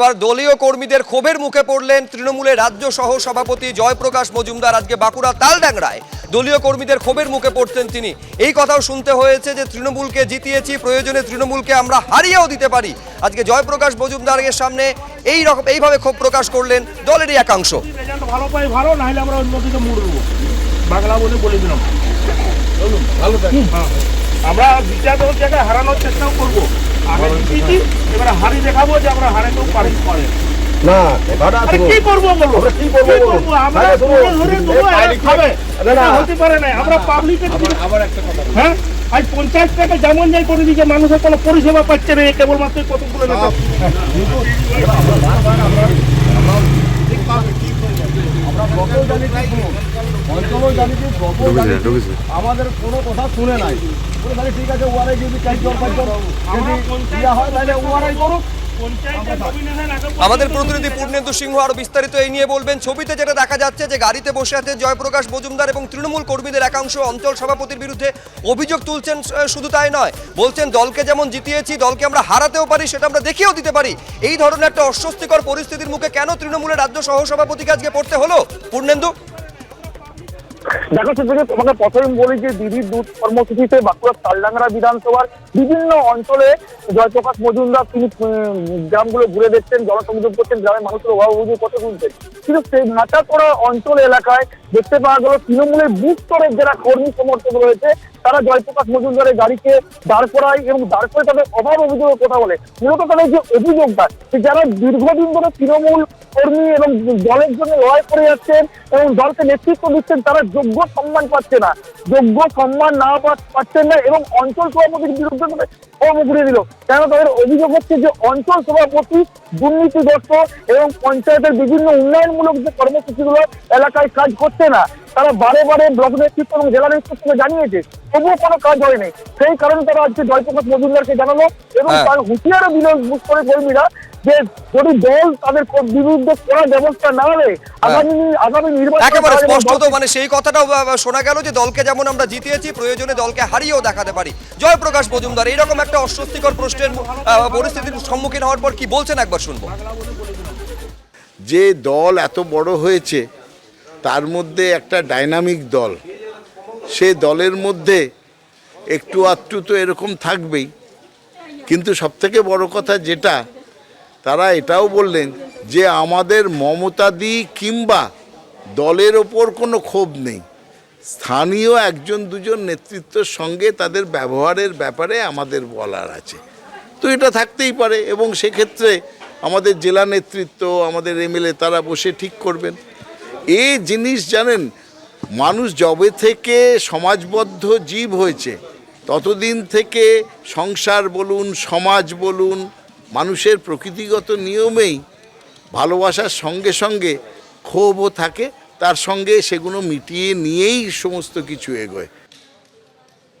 এবার দলীয় কর্মীদের ক্ষোভের মুখে পড়লেন তৃণমূলের রাজ্য সহ সভাপতি জয়প্রকাশ মজুমদার। আজকে বাঁকুড়া তালডাংরায় দলীয় কর্মীদের ক্ষোভের মুখে পড়তেন তিনি। এই কথাও শুনতে হয়েছে যে তৃণমূলকে জিতিয়েছি প্রয়োজনে তৃণমূলকে আমরা হারিয়েও দিতে পারি। আজকে জয়প্রকাশ মজুমদারের সামনে এই রকম এইভাবে ক্ষোভ প্রকাশ করলেন দলেরই একাংশ। ভালো পাই ভালো নাহলে আমরা বাংলা বলে বলে দিলাম। ভালো আমরা বিচার জায়গায় হারানোর চেষ্টাও করব। জিতেছি এবারে হারি দেখাবো যে আমরা হারাতেও পারি পারে না কথাটা কি করব বলো? কি করব আমরা ধরে ধরে দেবো, খাবে। না, না। এটা হতে পারে না। আমরা পাবলিকের হ্যাঁ? আজ পঞ্চায়েত টাকা যেমন যাই করে দিকে মানুষের কোনো পরিষেবা পাচ্ছে না। কেবলমাত্র কতগুলো আমাদের কোনো কথা শুনে নাই ঠিক আছে ওয়ারাই যদি চাই যদি হয় তাহলে ওয়ারাই করুক আমাদের প্রতিনিধি পূর্ণেন্দু সিংহ আরও বিস্তারিত এই নিয়ে বলবেন, ছবিতে যেটা দেখা যাচ্ছে যে গাড়িতে বসে আছে জয়প্রকাশ মজুমদার এবং তৃণমূল কর্মীদের একাংশ, অঞ্চল সভাপতির বিরুদ্ধে অভিযোগ তুলছেন শুধু তাই নয়, বলছেন দলকে যেমন জিতিয়েছি, দলকে আমরা হারাতেও পারি, সেটা আমরা দেখিয়েও দিতে পারি। এই ধরনের একটা অস্বস্তিকর পরিস্থিতির মুখে কেন তৃণমূলের রাজ্য সহ সভাপতিকে আজকে পড়তে হলো? পূর্ণেন্দু? দেখো তোমাকে প্রথমে বলি যে দিদির দুধ কর্মসূচিতে বাঁকুড়ার তালডাঙ্গা বিধানসভার বিভিন্ন অঞ্চলে জয়প্রকাশ মজুমদার তিনি গ্রামগুলো ঘুরে দেখছেন, জনসংযোগ করছেন, গ্রামের মানুষের অভাব অভিযোগ কথা শুনছেন কিন্তু সেই ভাটা করা অঞ্চল এলাকায় দেখতে পাওয়া গেল, তৃণমূলের বুথ স্তরের যারা কর্মী সমর্থক রয়েছে, তারা জয়প্রকাশ মজুমদারের গাড়িকে দাঁড় করায় এবং দাঁড় করে তাদের অভাব অভিযোগের কথা বলে। মূলত তাদের যে অভিযোগটা যারা দীর্ঘদিন ধরে তৃণমূল কর্মী এবং দলের জন্য লড়াই করে যাচ্ছেন এবং দলকে নেতৃত্ব দিচ্ছেন, তারা যোগ্য সম্মান পাচ্ছে না। যোগ্য সম্মান না পাচ্ছেন না এবং অঞ্চল সভাপতির বিরুদ্ধে তাদের কর্ম ঘুরে দিল কেন তাদের অভিযোগ হচ্ছে যে অঞ্চল সভাপতি দুর্নীতিগ্রস্ত এবং পঞ্চায়েতের বিভিন্ন উন্নয়নমূলক যে কর্মসূচিগুলো এলাকায় কাজ করছে না তারা বারে বারে ব্লক নেতৃত্ব এবং জেলা নেতৃত্বকে জানিয়েছে তবুও কোনো কাজ হয়নি সেই কারণে তারা আজকে জয়প্রকাশ মজুমদারকে জানালো এবং হ্যাঁ। তার হুঁশিয়ারও দিল করে কর্মীরা যে যদি দল তাদের বিরুদ্ধে করা ব্যবস্থা না নেয় আগামী আগামী নির্বাচন একেবারে তারা স্পষ্ট তো মানে সেই কথাটাও শোনা গেল যে দলকে যেমন আমরা জিতিয়েছি প্রয়োজনে দলকে হারিয়েও দেখাতে পারি। জয়প্রকাশ মজুমদার এইরকম একটা অস্বস্তিকর প্রশ্নের পরিস্থিতির সম্মুখীন হওয়ার পর কি বলছেন একবার শুনব। যে দল এত বড় হয়েছে তার মধ্যে একটা ডাইনামিক দল। সে দলের মধ্যে একটু আধটু তো এরকম থাকবেই। কিন্তু সবথেকে বড় কথা যেটা তারা এটাও বললেন যে আমাদের মমতাদি কিংবা দলের ওপর কোনো ক্ষোভ নেই। স্থানীয় একজন দুজন নেতৃত্বের সঙ্গে তাদের ব্যবহারের ব্যাপারে আমাদের বলার আছে। তো এটা থাকতেই পারে এবং সেক্ষেত্রে আমাদের জেলা নেতৃত্ব, আমাদের এমএলএ তারা বসে ঠিক করবেন। এই জিনিস জানেন, মানুষ জবে থেকে সমাজবদ্ধ জীব হয়েছে, ততদিন থেকে সংসার বলুন, সমাজ বলুন মানুষের প্রকৃতিগত নিয়মেই ভালোবাসার সঙ্গে সঙ্গে ক্ষোভও থাকে, তার সঙ্গে সেগুলো মিটিয়ে নিয়েই সমস্ত কিছু এগোয়।